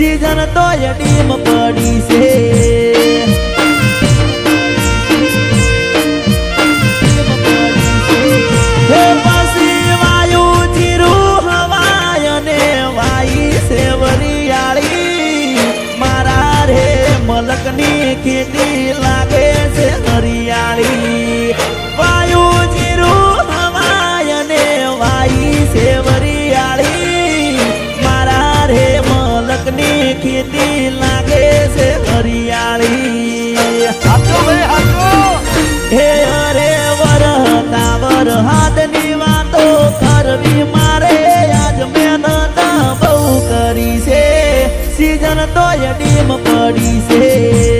Season તો dim પડી હે અરે વર, તાવર, હાથની વાતો કરવી મારે. આજ મેં બહુ કરી છે. સીઝન તો ડીમ પડી છે.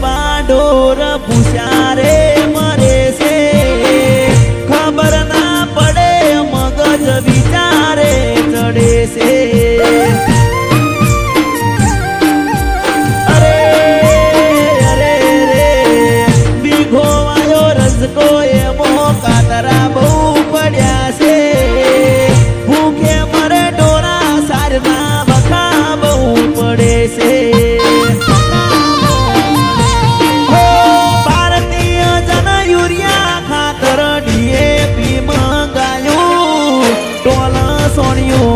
બાડોર ભૂસ્યા ส่อนอยู่